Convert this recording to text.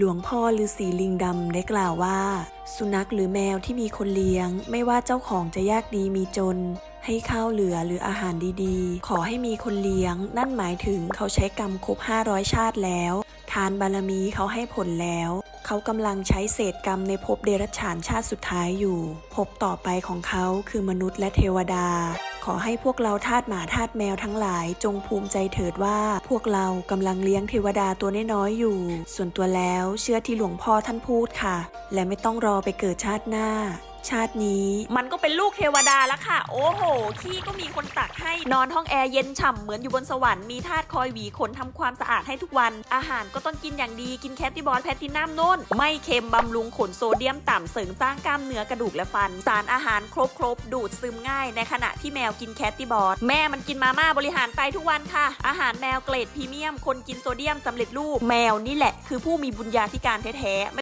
หลวงพ่อฤาษีลิงดำได้กล่าวว่า สุนัขหรือแมวที่มีคนเลี้ยง ไม่ว่าเจ้าของจะยากดีมีจน ให้ข้าวเหลือหรืออาหารดีๆ ขอให้มีคนเลี้ยง นั่นหมายถึงเขาใช้กรรมครบ 500 ชาติแล้ว ทานบารมีเขาให้ผลแล้ว เขากำลังใช้เศษกรรมในภพเดรัจฉานชาติสุดท้ายอยู่ภพต่อไปของเขาคือมนุษย์และเทวดา อให้พวกเราทาสหมาทาสแมวทั้งหลาย จงภูมิใจเถิดว่า พวกเรากำลังเลี้ยงเทวดาตัวน้อยๆอยู่ ส่วนตัวแล้วเชื่อที่หลวงพ่อท่านพูดค่ะ และไม่ต้องรอไปเกิดชาติหน้า ชาตินี้ มันก็เป็นลูกเทวดาแล้วค่ะ โอ้โห ขี้ก็มีคนตักให้ นอนห้องแอร์เย็นฉ่ำเหมือนอยู่บนสวรรค์ มีทาสคอยหวีขนทำความสะอาดให้ทุกวัน อาหารก็ต้องกินอย่างดี กินแคปติบอลแพตตินัมโน่น ไม่เค็มบำรุงขนโซเดียมต่ำเสริมสร้างกล้ามเนื้อกระดูกและฟัน สารอาหารครบครบๆดูดซึมง่าย ในขณะที่แมวกินแคปติบอลแม่มันกินมาม่าบริหารไตทุกวันค่ะ อาหารแมวเกรดพรีเมียม คนกินโซเดียมสำเร็จรูป แมวนี่แหละ คือผู้มีบุญญาธิการแท้ๆ